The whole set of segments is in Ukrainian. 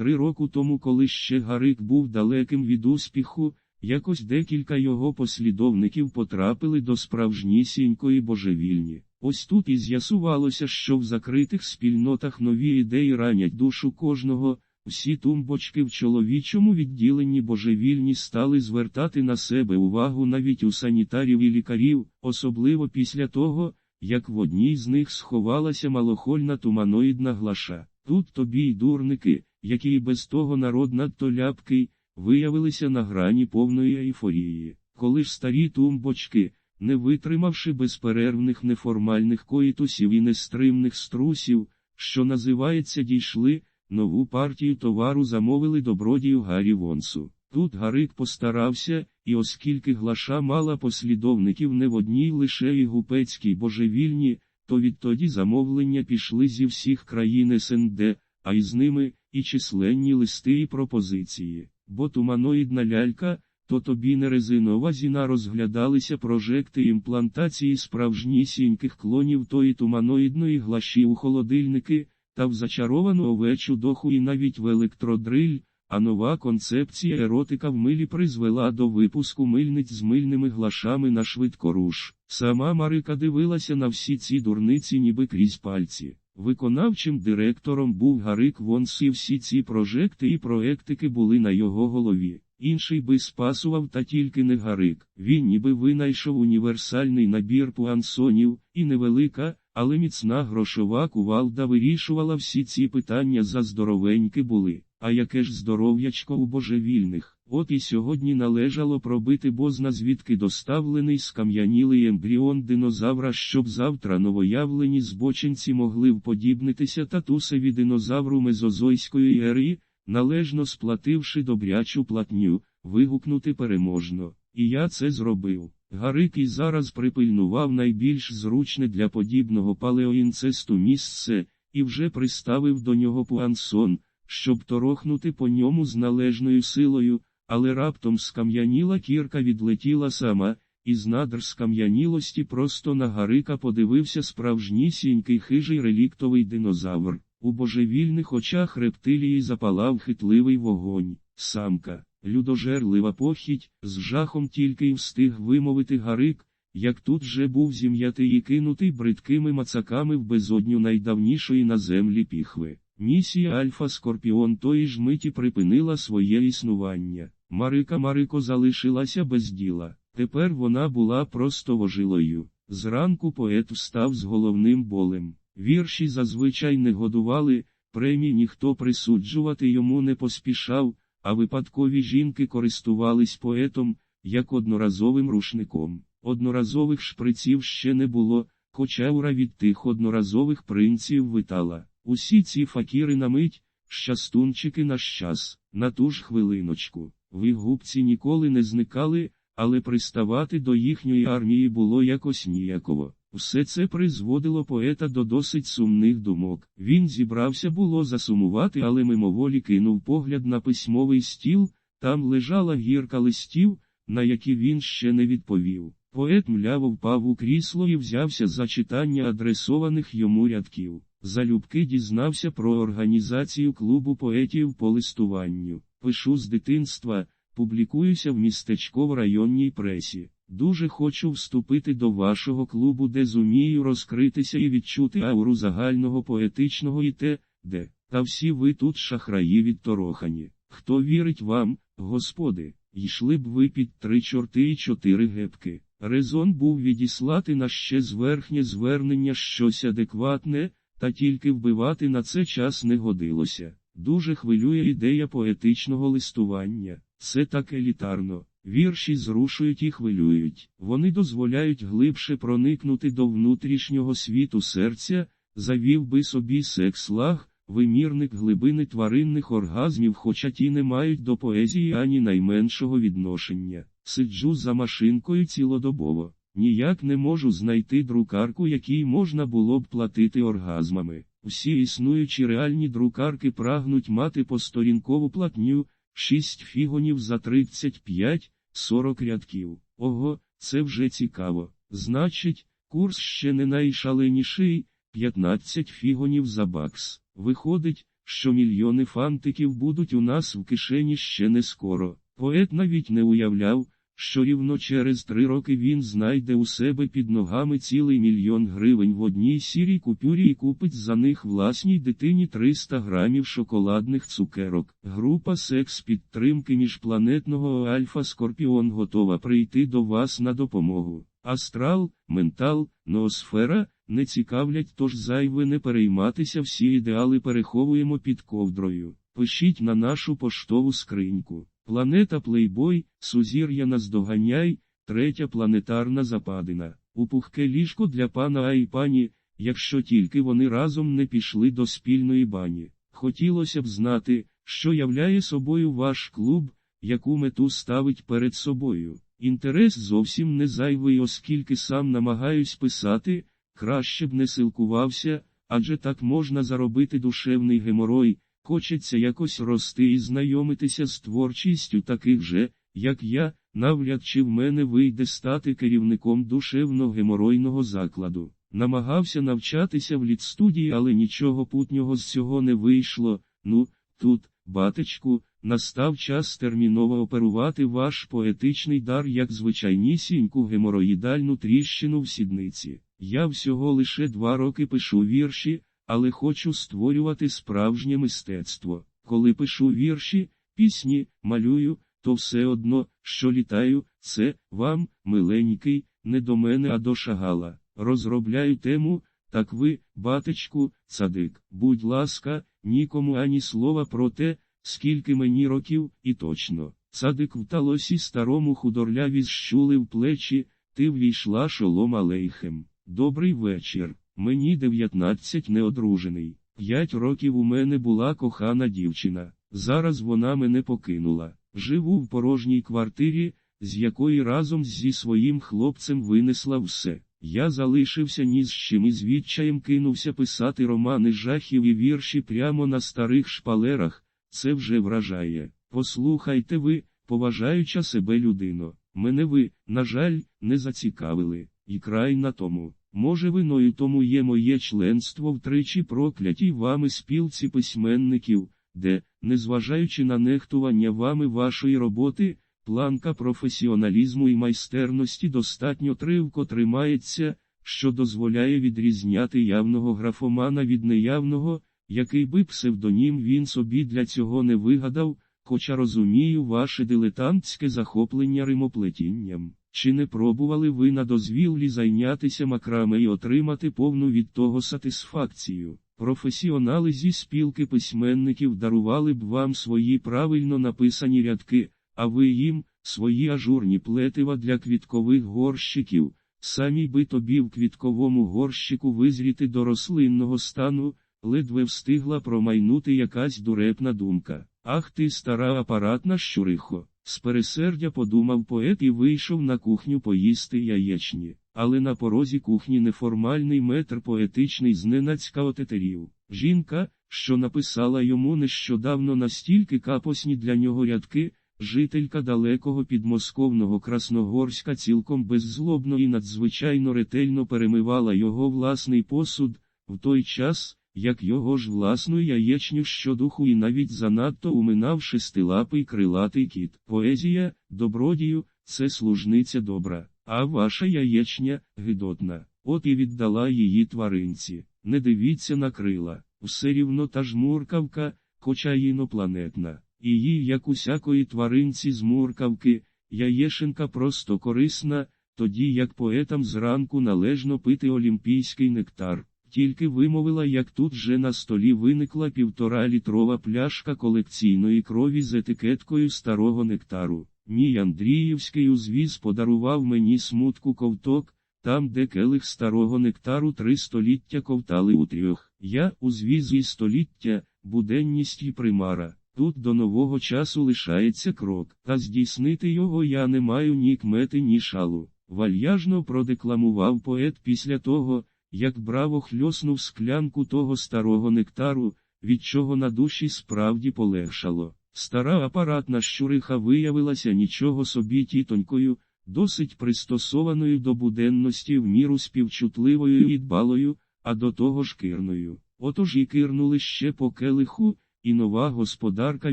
Три року тому, коли ще Гарик був далеким від успіху, якось декілька його послідовників потрапили до справжнісінької божевільні. Ось тут і з'ясувалося, що в закритих спільнотах нові ідеї ранять душу кожного, всі тумбочки в чоловічому відділенні божевільні стали звертати на себе увагу навіть у санітарів і лікарів, особливо після того, як в одній з них сховалася малохольна туманоїдна глаша. Тут тобі й дурники, які і без того народ надто ляпкий, виявилися на грані повної ейфорії, коли ж старі тумбочки, не витримавши безперервних неформальних коїтусів і нестримних струсів, що називається дійшли, нову партію товару замовили добродію Гаррі Вонсу. Тут Гарик постарався, і оскільки глаша мала послідовників не в одній лише і гупецькій божевільні, то відтоді замовлення пішли зі всіх країн СНД, а із ними і численні листи і пропозиції. Бо туманоїдна лялька, то тобі не резинова зіна розглядалися прожекти імплантації справжнісіньких клонів тої туманоїдної глаші у холодильники, та в зачаровану овечу доху і навіть в електродриль, а нова концепція еротика в милі призвела до випуску мильниць з мильними глашами на швидкоруш. Сама Марика дивилася на всі ці дурниці ніби крізь пальці. Виконавчим директором був Гарик Вонс і всі ці прожекти і проектики були на його голові. Інший би спасував та тільки не Гарик. Він ніби винайшов універсальний набір пуансонів, і невелика, але міцна грошова кувалда вирішувала всі ці питання за здоровеньки були. А яке ж здоров'ячко у божевільних. От і сьогодні належало пробити бозна звідки доставлений скам'янілий ембріон динозавра, щоб завтра новоявлені збочинці могли вподібнитися татусеві динозавру мезозойської ери, належно сплативши добрячу платню, вигукнути переможно. І я це зробив. Гарик і зараз припильнував найбільш зручне для подібного палеоінцесту місце, і вже приставив до нього пуансон, щоб торохнути по ньому з належною силою, але раптом скам'яніла кірка відлетіла сама, і з надр скам'янілості просто на Гарика подивився справжнісінький хижий реліктовий динозавр. У божевільних очах рептилії запалав хитливий вогонь, самка, людожерлива похідь, з жахом тільки й встиг вимовити Гарик, як тут же був зім'ятий і кинутий бридкими мацаками в безодню найдавнішої на землі піхви. Місія Альфа Скорпіон тої ж миті припинила своє існування. Марика Марико залишилася без діла. Тепер вона була просто вожилою. Зранку поет встав з головним болем. Вірші зазвичай не годували, премій ніхто присуджувати йому не поспішав, а випадкові жінки користувались поетом, як одноразовим рушником. Одноразових шприців ще не було, хоча ура від тих одноразових принців витала. Усі ці факіри на мить, щастунчики на щас, на ту ж хвилиночку. В їх губці ніколи не зникали, але приставати до їхньої армії було якось ніяково. Все це призводило поета до досить сумних думок. Він зібрався було засумувати, але мимоволі кинув погляд на письмовий стіл, там лежала гірка листів, на які він ще не відповів. Поет мляво впав у крісло і взявся за читання адресованих йому рядків. Залюбки дізнався про організацію клубу поетів по листуванню. Пишу з дитинства, публікуюся в містечково районній пресі. Дуже хочу вступити до вашого клубу, де зумію розкритися і відчути ауру загального поетичного і те, де. Та всі ви тут шахраї відторохані. Хто вірить вам, господи, йшли б ви під три чорти і чотири гепки. Резон був відіслати на ще зверхнє звернення щось адекватне, та тільки вбивати на це час не годилося. Дуже хвилює ідея поетичного листування. Це так елітарно. Вірші зрушують і хвилюють. Вони дозволяють глибше проникнути до внутрішнього світу серця, завів би собі секс-лаг, вимірник глибини тваринних оргазмів, хоча ті не мають до поезії ані найменшого відношення. Сиджу за машинкою цілодобово. Ніяк не можу знайти друкарку, якій можна було б платити оргазмами. Всі існуючі реальні друкарки прагнуть мати посторінкову платню, 6 фігонів за 35, 40 рядків. Ого, це вже цікаво. Значить, курс ще не найшаленіший, 15 фігонів за бакс. Виходить, що мільйони фантиків будуть у нас в кишені ще не скоро. Поет навіть не уявляв, що рівно через три роки він знайде у себе під ногами цілий мільйон гривень в одній сірій купюрі і купить за них власній дитині 300 грамів шоколадних цукерок. Група секс підтримки міжпланетного Альфа Скорпіон готова прийти до вас на допомогу. Астрал, ментал, ноосфера не цікавлять, тож зайве не перейматися всі ідеали переховуємо під ковдрою. Пишіть на нашу поштову скриньку. Планета Плейбой, сузір'я наздоганяй, третя планетарна западина. У пухке ліжко для пана а і пані, якщо тільки вони разом не пішли до спільної бані. Хотілося б знати, що являє собою ваш клуб, яку мету ставить перед собою. Інтерес зовсім не зайвий, оскільки сам намагаюсь писати, краще б не силкувався, адже так можна заробити душевний геморой. Хочеться якось рости і знайомитися з творчістю таких же, як я, навряд чи в мене вийде стати керівником душевно-геморойного закладу. Намагався навчатися в літстудії, але нічого путнього з цього не вийшло. Ну, тут, батечку, настав час терміново оперувати ваш поетичний дар як звичайнісіньку гемороїдальну тріщину в сідниці. Я всього лише два роки пишу вірші але хочу створювати справжнє мистецтво. Коли пишу вірші, пісні, малюю, то все одно, що літаю, це вам, миленький, не до мене, а до шагала. Розробляю тему, так ви, батечку, цадик, будь ласка, нікому ані слова про те, скільки мені років, і точно. Цадик в талосі старому худорляві зщулив плечі, ти ввійшла шолом алейхем. Добрий вечір. Мені 19 неодружений. П'ять років у мене була кохана дівчина. Зараз вона мене покинула. Живу в порожній квартирі, з якої разом зі своїм хлопцем винесла все. Я залишився ні з чим і з відчаєм кинувся писати романи жахів і вірші прямо на старих шпалерах. Це вже вражає. Послухайте ви, поважаюча себе людино. Мене ви, на жаль, не зацікавили, і край на тому. Може, виною тому є моє членство втричі проклятій вами спілці письменників, де, незважаючи на нехтування вами вашої роботи, планка професіоналізму і майстерності достатньо тривко тримається, що дозволяє відрізняти явного графомана від неявного, який би псевдонім він собі для цього не вигадав, хоча розумію ваше дилетантське захоплення римоплетінням. Чи не пробували ви на дозвіллі зайнятися макраме і отримати повну від того сатисфакцію? Професіонали зі спілки письменників дарували б вам свої правильно написані рядки, а ви їм свої ажурні плетива для квіткових горщиків, самі би тобі в квітковому горщику визріти до рослинного стану, ледве встигла промайнути якась дурепна думка. Ах ти стара апаратна щурихо! З пересердя подумав поет і вийшов на кухню поїсти яєчні, але на порозі кухні неформальний метр поетичний зненацька отетерів. Жінка, що написала йому нещодавно настільки капосні для нього рядки, жителька далекого підмосковного Красногорська цілком беззлобно і надзвичайно ретельно перемивала його власний посуд, в той час, як його ж власну яєчню щодуху і навіть занадто уминав шестилапий крилатий кіт. Поезія, добродію, це служниця добра, а ваша яєчня гидотна. От і віддала її тваринці. Не дивіться на крила, все рівно та ж муркавка, хоча інопланетна. І їй, як усякої тваринці з муркавки, яєшенка просто корисна, тоді як поетам зранку належно пити олімпійський нектар. Тільки вимовила, як тут же на столі виникла півтора літрова пляшка колекційної крові з етикеткою старого нектару. Мій Андріївський узвіз подарував мені смутку ковток, там, де келих старого нектару три століття ковтали у трьох. Я узвіз і століття, буденність і примара. Тут до нового часу лишається крок, та здійснити його я не маю ні кмети, ні шалу. Вальяжно продекламував поет після того, як браво хльоснув склянку того старого нектару, від чого на душі справді полегшало. Стара апаратна щуриха виявилася нічого собі тітонькою, досить пристосованою до буденності в міру співчутливою і дбалою, а до того ж кирною. Отож і кирнули ще по келиху, і нова господарка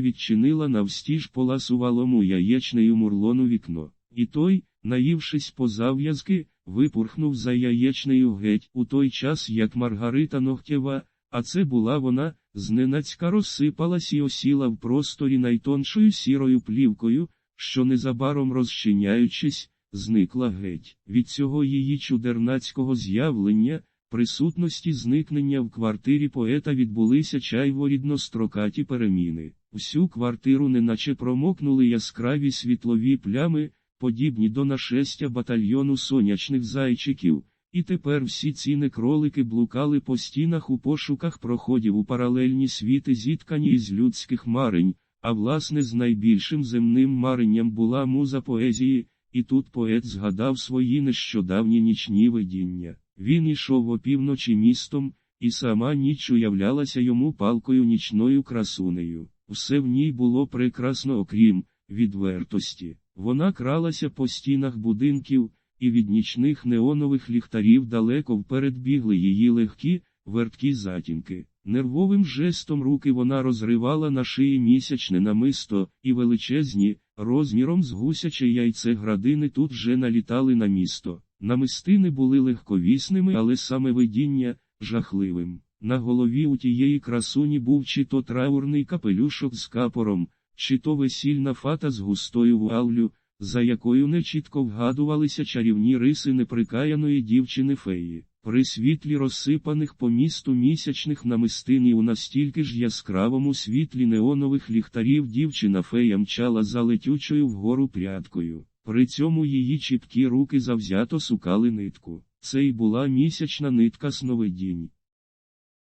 відчинила навстіж поласувалому яєчнею мурлону вікно. І той, наївшись по зав'язки, випурхнув за яєчнею геть у той час, як Маргарита Ногтєва, а це була вона, зненацька розсипалась і осіла в просторі найтоншою сірою плівкою, що незабаром розчиняючись, зникла геть. Від цього її чудернацького з'явлення, присутності зникнення в квартирі поета відбулися чайворідно строкаті переміни. Всю квартиру неначе промокнули яскраві світлові плями, подібні до нашестя батальйону сонячних зайчиків, і тепер всі ці некролики блукали по стінах у пошуках проходів у паралельні світи зіткані із людських марень, а власне з найбільшим земним маренням була муза поезії, і тут поет згадав свої нещодавні нічні видіння. Він ішов опівночі містом, і сама ніч уявлялася йому палкою нічною красунею. Все в ній було прекрасно, окрім відвертості. Вона кралася по стінах будинків, і від нічних неонових ліхтарів далеко вперед бігли її легкі, верткі затінки. Нервовим жестом руки вона розривала на шиї місячне намисто, і величезні, розміром з гусяче яйце градини тут вже налітали на місто. Намистини були легковісними, але саме видіння жахливим. На голові у тієї красуні був чи то траурний капелюшок з капором, чи то весільна фата з густою вуаллю, за якою нечітко вгадувалися чарівні риси неприкаяної дівчини феї. При світлі розсипаних по місту місячних намистин і у настільки ж яскравому світлі неонових ліхтарів дівчина фея мчала за летючою вгору прядкою. При цьому її чіпкі руки завзято сукали нитку. Це й була місячна нитка сновидінь.